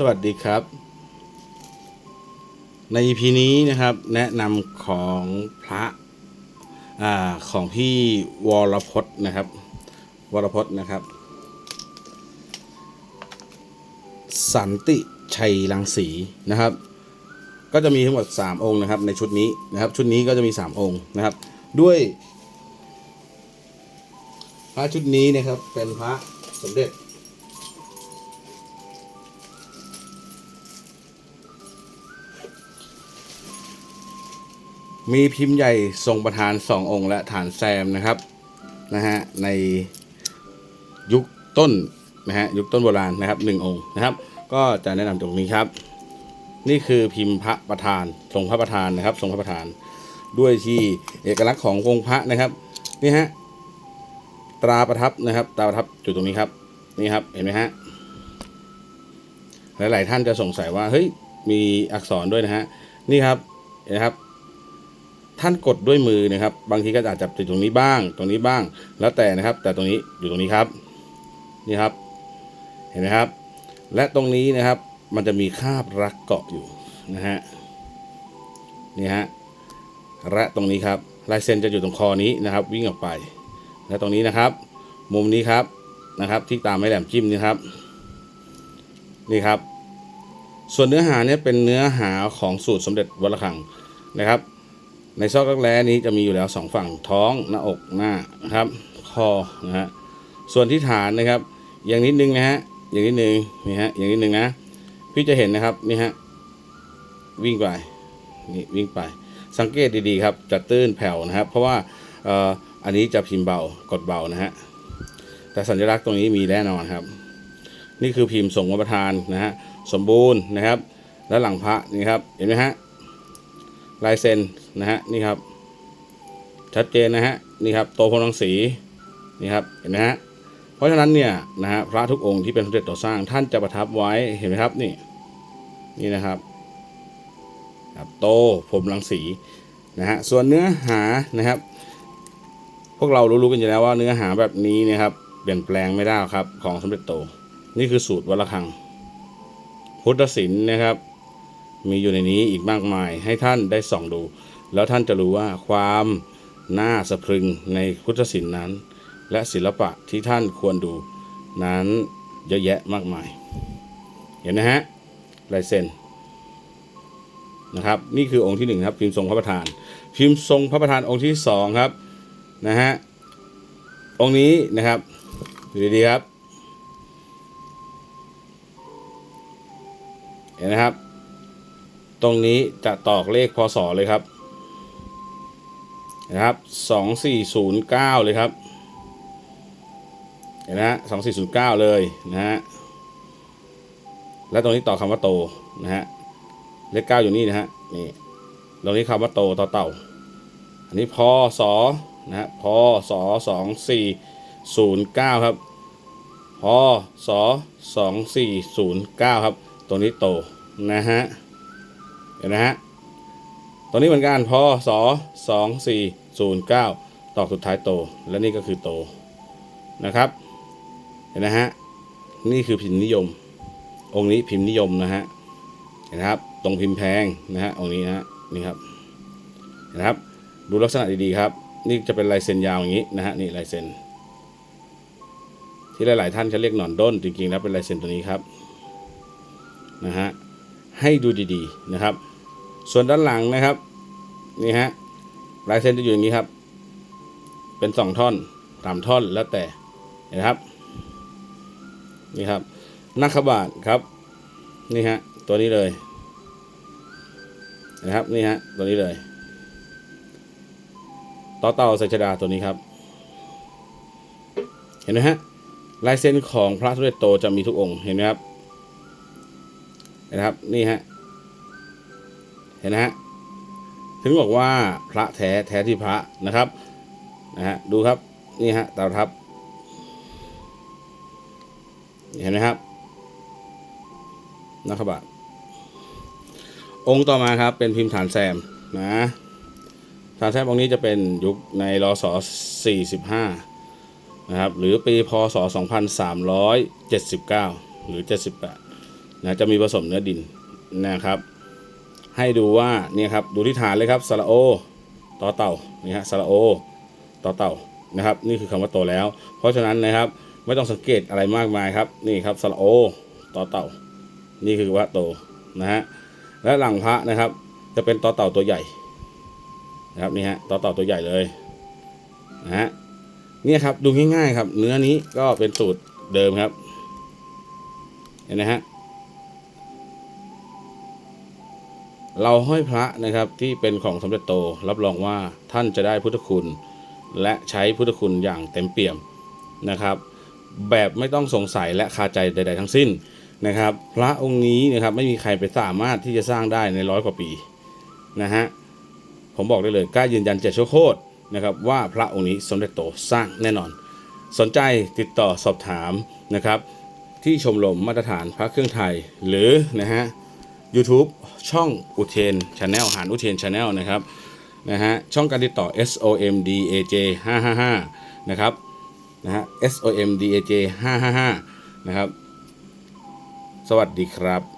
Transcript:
สวัสดีครับ ใน EP นี้นะครับแนะนำของพระอของพี่วรพจน์นะครับ วรพจน์นะครับ สันติชัยรังสีนะครับ ก็จะมีทั้งหมด 3 องค์นะครับ ในชุดนี้นะครับ ชุดนี้ก็จะมี 3 องค์นะครับ ด้วยพระชุดนี้นะครับเป็นพระสมเด็จ มีพิมพ์ใหญ่ทรงประธานสององค์และฐานแซมนะครับนะฮะในยุคต้นนะฮะยุคต้นโบราณนะครับหนึ่งองค์นะครับ ก็จะแนะนำตรงนี้ครับ นี่คือพิมพ์พระประธานทรงพระประธานนะครับ ทรงพระประธาน ด้วยที่เอกลักษณ์ขององค์พระนะครับนี่ฮะตราประทับนะครับ ตราประทับอยู่ตรงนี้ครับ นี่ครับเห็นไหมฮะหลายๆท่านจะสงสัยว่าเฮ้ยมีอักษรด้วยนะฮะนี่ครับเห็นไหมครับ ท่านกดด้วยมือนะครับ บางทีก็อาจจะติดตรงนี้บ้าง ตรงนี้บ้าง แล้วแต่นะครับ แต่ตรงนี้อยู่ตรงนี้ครับ นี่ครับ เห็นไหมครับ และตรงนี้นะครับ มันจะมีคาบรักเกาะอยู่นะฮะ นี่ฮะ และตรงนี้ครับ ลายเซ็นจะอยู่ตรงคอนี้นะครับ วิ่งออกไป และตรงนี้นะครับ มุมนี้ครับ นะครับ ที่ตามไม้แหลมจิ้มนี่ครับ นี่ครับ ส่วนเนื้อหาเนี่ยเป็นเนื้อหาของสูตรสมเด็จวัดระฆังนะครับ ในซอกรักแร้นี้จะมีอยู่แล้วสองฝั่งท้องหน้าอกหน้านะครับคอนะฮะส่วนที่ฐานนะครับ อย่างนิดนึงนะฮะอย่างนิดนึงนี่ฮะอย่างนิดนึงนะพี่จะเห็นนะครับนี่ฮะวิ่งไปนี่วิ่งไป สังเกตดีๆครับจะตื้นแผ่วนะครับ เพราะว่าอ่ออันนี้จะพิมพ์เบากดเบานะฮะแต่สัญลักษณ์ตรงนี้มีแน่นอนครับ นี่คือพิมพ์ส่งมาประทานนะฮะสมบูรณ์นะครับ และหลังพระนี่ครับเห็นไหมฮะ ลายเซ็นนะฮะนี่ครับชัดเจนนะฮะนี่ครับโตพลังสีนี่ครับเห็นไหมฮะเพราะฉะนั้นเนี่ยนะฮะพระทุกองค์ที่เป็นสมเด็จต่อสร้างท่านจะประทับไว้เห็นไหมครับนี่นี่นะครับครับโตพรมรังสีนะฮะส่วนเนื้อหานะครับ พวกเรารู้ๆกันอยู่แล้วว่าเนื้อหาแบบนี้นะครับ เปลี่ยนแปลงไม่ได้ครับของสมเด็จโต นี่คือสูตรวัดระฆัง พุทธศิลป์นะครับ มีอยู่ในนี้อีกมากมายให้ท่านได้ส่องดู แล้วท่านจะรู้ว่าความน่าสะพรึงในพุทธศิลป์นั้น และศิลปะที่ท่านควรดูนั้นเยอะแยะมากมาย เห็นนะฮะลายเซ็นนะครับนี่คือองค์ที่หนึ่งครับพิมพ์ทรงพระประธาน พิมพ์ทรงพระประธานองค์ที่สองครับนะฮะองค์นี้นะครับดูดีๆครับเห็นนะครับ ตรงนี้จะตอกเลขพศเลยครับนะครับสองสี่ศูนย์เก้าเลยครับเห็นนะฮะสองสี่ศูนย์เก้าเลยนะฮะและตรงนี้ต่อคำว่าโตนะฮะเลขเก้าอยู่นี่นะฮะนี่ตรงนี้คำว่าโตต่อเต่า อันนี้พศนะฮะพศสองสี่ศูนย์เก้าครับพศสองสี่ศูนย์เก้าครับ ตรงนี้โตนะฮะ เห็นนะฮะตรงนี้เหมือนกันพศสองสี่ศูนย์เก้าตอกสุดท้ายโต และนี่ก็คือโตนะครับ เห็นนะฮะนี่คือพิมพ์นิยม องค์นี้พิมพ์นิยมนะฮะเห็นครับ ตรงพิมพ์แพงนะฮะองค์นี้นะฮะนี่ครับเห็นครับดูลักษณะดีๆครับ นี่จะเป็นลายเซ็นยาวอย่างนี้นะฮะนี่ลายเซ็นที่หลายๆท่านจะเรียกหนอนด้นจริงๆแล้วเป็นลายเซ็นตัวนี้ครับนะฮะ ให้ดูดีๆนะครับ ส่วนด้านหลังนะครับนี่ฮะลายเส้นจะอยู่อย่างนี้ครับ เป็นสองท่อนสามท่อนแล้วแต่เห็นไหมครับนี่ครับนักขบาทครับนี่ฮะตัวนี้เลยนะครับนี่ฮะตัวนี้เลยต่อเต่าใส่ชดาตัวนี้ครับ เห็นไหมฮะลายเส้นของพระสมเด็จโตจะมีทุกองค์เห็นไหมครับ นไหมครับนี่ฮะเห็นนะฮะถึงบอกว่าพระแท้แท้ที่พระนะครับนะฮะดูครับนี่ฮะเตาทับเห็นไหมครับนะครับองค์ต่อมาครับเป็นพิมพ์ฐานแซมนะฐานแซมองค์นี้จะเป็นยุคในรศ45นะครับหรือปีพศ 2379 หรือ 78 นะจะมีผสมเนื้อดินนะครับ ให้ดูว่าเนี่ยครับดูที่ฐานเลยครับสระโอต่อเต่านี่ฮะสระโอต่อเต่านะครับ นี่คือคำว่าโตแล้ว เพราะฉะนั้นนะครับไม่ต้องสังเกตอะไรมากมายครับ นี่ครับสระโอต่อเต่า นี่คือว่าโตนะฮะและหลังพระนะครับ จะเป็นต่อเต่าตัวใหญ่นะครับนี่ฮะต่อเต่าตัวใหญ่เลยนะฮะเนี่ยครับดูง่ายๆครับ เนื้อนี้ก็เป็นสูตรเดิมครับเห็นไหมฮะ เราห้อยพระนะครับที่เป็นของสมเด็จโตรับรองว่าท่านจะได้พุทธคุณ และใช้พุทธคุณอย่างเต็มเปี่ยมนะครับ แบบไม่ต้องสงสัยและคาใจใด ๆ ทั้งสิ้นนะครับ พระองค์นี้นะครับไม่มีใครไปสามารถที่จะสร้างได้ในร้อยกว่าปีนะฮะผมบอกได้เลยกล้ายืนยันเจ็ดชั่วโคตรนะครับว่าพระองค์นี้สมเด็จโตสร้างแน่นอน สนใจติดต่อสอบถามนะครับ ที่ชมรมมาตรฐานพระเครื่องไทยหรือนะฮะ YouTube ช่องอุเทนชาแนลหานอุเทนชาแนลนะครับนะฮะช่องการติดต่อ SOMDAJ 555นะครับนะฮะ SOMDAJ 555นะครับ สวัสดีครับ